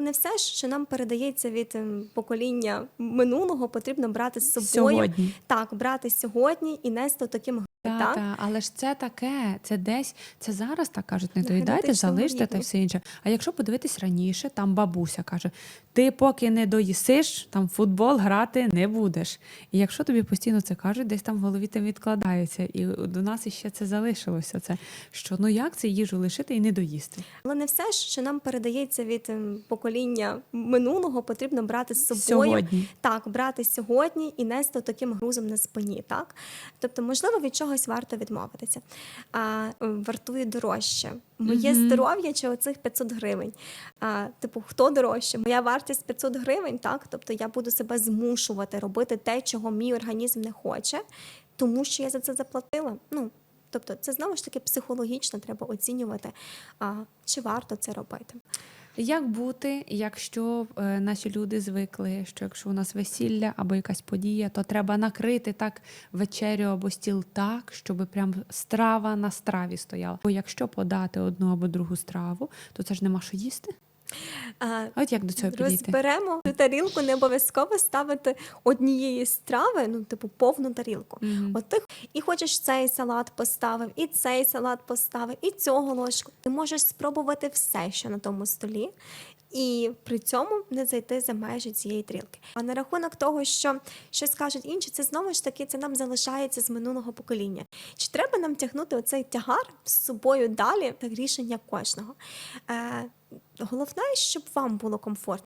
Але не все, що нам передається від ем, покоління минулого, потрібно брати з собою. Сьогодні. Так, брати сьогодні і нести таким Та, так? та, але ж це таке, це десь, це зараз так кажуть, не доїдайте, залиште та все інше. А якщо подивитись раніше, там бабуся каже: ти поки не доїсиш, там футбол грати не будеш. І якщо тобі постійно це кажуть, десь там в голові тим відкладається. І до нас іще це залишилося. Це що ну як це їжу лишити і не доїсти? Але не все, що нам передається від ем, покоління минулого, потрібно брати з собою. Сьогодні. Так, брати сьогодні і нести таким грузом на спині. Так? Тобто, можливо, від чогось варто відмовитися. А, вартує дорожче. Моє Мгм. здоров'я чи оцих 500 гривень. А, типу, хто дорожче? Моя вартість 500 гривень, так? Тобто я буду себе змушувати робити те, чого мій організм не хоче, тому що я за це заплатила. Ну, тобто, це знову ж таки психологічно треба оцінювати, а, чи варто це робити. Як бути, якщо е, наші люди звикли, що якщо у нас весілля або якась подія, то треба накрити так вечерю або стіл так, щоб прям страва на страві стояла. Бо якщо подати одну або другу страву, то це ж нема що їсти. А, от як до цього підійти? Розберемо цю тарілку, не обов'язково ставити однієї страви, ну, типу, повну тарілку. Мгм. От ти і хочеш цей салат поставив, і цей салат поставив, і цього ложку. Ти можеш спробувати все, що на тому столі. І при цьому не зайти за межі цієї тарілки. А на рахунок того, що щось кажуть інші, це знову ж таки це нам залишається з минулого покоління. Чи треба нам тягнути оцей тягар з собою далі? Це рішення кожного. Е, головне, щоб вам було комфортно.